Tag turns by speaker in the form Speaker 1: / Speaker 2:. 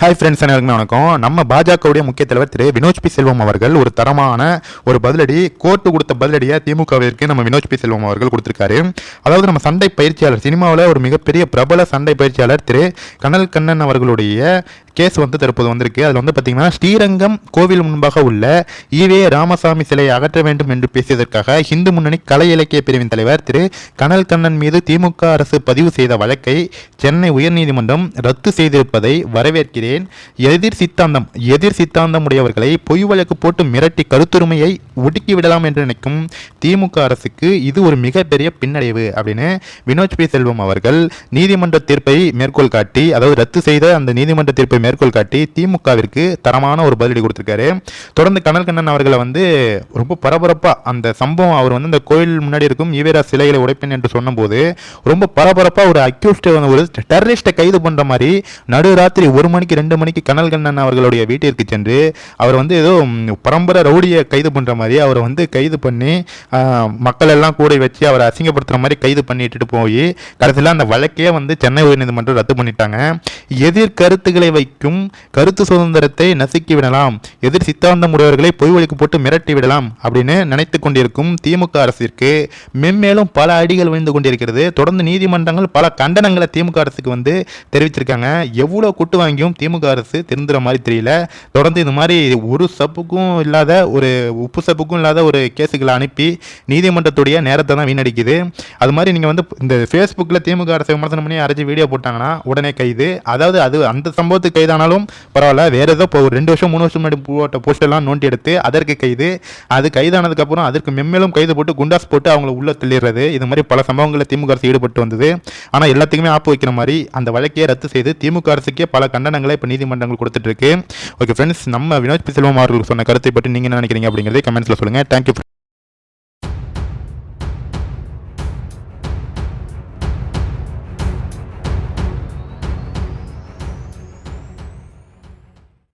Speaker 1: Hi friends அனைவருக்குமே வணக்கம். நம்ம பாஜகவுடைய முக்கிய தலைவர் திரு வினோஜ் பி. செல்வம் அவர்கள் ஒரு தரமான ஒரு பதிலடி கோர்ட்டு கொடுத்த பதிலடியை திமுகவிற்கு நம்ம வினோஜ் பி. செல்வம் அவர்கள் கொடுத்திருக்காரு. அதாவது நம்ம சண்டை பயிற்சியாளர் சினிமாவில் ஒரு மிகப்பெரிய பிரபல சண்டை பயிற்சியாளர் திரு கனல் கண்ணன் அவர்களுடைய கேஸ் வந்து தற்போது வந்திருக்கு. அதில் வந்து பார்த்தீங்கன்னா ஸ்ரீரங்கம் கோவில் முன்பாக உள்ள ஈவே ராமசாமி சிலையை அகற்ற வேண்டும் என்று பேசியதற்காக இந்து முன்னணி கலை இலக்கிய பிரிவின் தலைவர் திரு கனல் கண்ணன் மீது திமுக அரசு பதிவு செய்த வழக்கை சென்னை உயர்நீதிமன்றம் ரத்து செய்திருப்பதை வரவேற்கிறேன். எதிர் சித்தாந்தம் எதிர் சித்தாந்தம் உடையவர்களை பொய் வழக்கு போட்டு மிரட்டி கருத்துரிமையை ஒடுக்கி விடலாம் என்று நினைக்கும் திமுக அரசுக்கு இது ஒரு மிகப்பெரிய பின்னடைவு அப்படின்னு வினோஜ் பி. செல்வம் அவர்கள் நீதிமன்ற தீர்ப்பை மேற்கோள் காட்டி அதாவது ரத்து செய்த அந்த நீதிமன்ற தீர்ப்பை மேற்கோள் காட்டி திமுகவிற்கு தரமான ஒரு பதிலடி கொடுத்திருக்காரு. தொடர்ந்து கனல் கண்ணன் அவர்களை வந்து ரொம்ப பரபரப்பாக அந்த சம்பவம் அவர் வந்து அந்த கோயில் முன்னாடி இருக்கும் ஈவேரா சிலைகளை உடைப்பேன் என்று சொன்னபோது ரொம்ப பரபரப்பாக ஒரு அக்யூஸ்ட் ஒரு டெரரிஸ்ட்டை கைது பண்ணுற மாதிரி நடுராத்திரி ஒரு மணிக்கு ரெண்டு மணிக்கு கனல் கண்ணன் அவர்களுடைய வீட்டிற்கு சென்று அவர் வந்து ஏதோ பரம்பரை ரவுடியை கைது பண்ணுற மாதிரி அவரை வந்து கைது பண்ணி மக்கள் எல்லாம் கூட வச்சு அவரை அசிங்கப்படுத்துற மாதிரி கைது பண்ணிட்டு போய் கடைசியில் அந்த வழக்கே வந்து சென்னை உயர்நீதிமன்றம் ரத்து பண்ணிட்டாங்க. எதிர் வை வைக்கும் கருத்து சுதந்திரத்தை நசுக்கி விடலாம் எதிர் சித்தாந்தம் உடையவர்களை பொய் வழிக்கு போட்டு மிரட்டி விடலாம் அப்படின்னு நினைத்து கொண்டிருக்கும் திமுக அரசிற்கு மென்மேலும் பல அடிகள் விழுந்து கொண்டிருக்கிறது. தொடர்ந்து நீதிமன்றங்கள் பல கண்டனங்களை திமுக அரசுக்கு வந்து தெரிவிச்சிருக்காங்க. எவ்வளோ குட்டு வாங்கியும் திமுக அரசு திருந்துற மாதிரி தெரியல. தொடர்ந்து இது மாதிரி ஒரு சப்புக்கும் இல்லாத ஒரு உப்பு சப்புக்கும் இல்லாத ஒரு கேஸுகளை அனுப்பி நீதிமன்றத்துடைய நேரத்தை தான் வீணடிக்குது. அது மாதிரி நீங்கள் வந்து இந்த ஃபேஸ்புக்கில் திமுக அரசை விமர்சனம் பண்ணி அரைச்சி வீடியோ போட்டாங்கன்னா உடனே கைது. அதாவது அது அந்த சம்பவத்துக்கு கைதானாலும் பரவாயில்ல வேற ஏதோ இப்போ ஒரு ரெண்டு வருஷம் மூணு வருஷம் முன்னாடி போட்ட போஸ்டெல்லாம் நோண்டி எடுத்து அதற்கு கைது. அது கைதானதுக்கப்புறம் அதற்கு மென்மேலும் கைது போட்டு குண்டாஸ் போட்டு அவங்கள உள்ள தள்ளிடுறது. இது மாதிரி பல சம்பவங்களில் திமுக அரசு ஈடுபட்டு வந்தது. ஆனால் எல்லாத்துக்குமே ஆப்பு வைக்கிற மாதிரி அந்த வழக்கையே ரத்து செய்து திமுக அரசுக்கே பல கண்டனங்களை இப்போ நீதிமன்றங்கள் கொடுத்துட்டு இருக்கு. ஓகே ஃப்ரெண்ட்ஸ் நம்ம வினோத் செல்வம் அவர்கள் சொன்ன கருத்தை பற்றி நீங்கள் என்ன நினைக்கிறீங்க அப்படிங்கிறதே கமெண்ட்ஸில் சொல்லுங்கள் தேங்க்யூ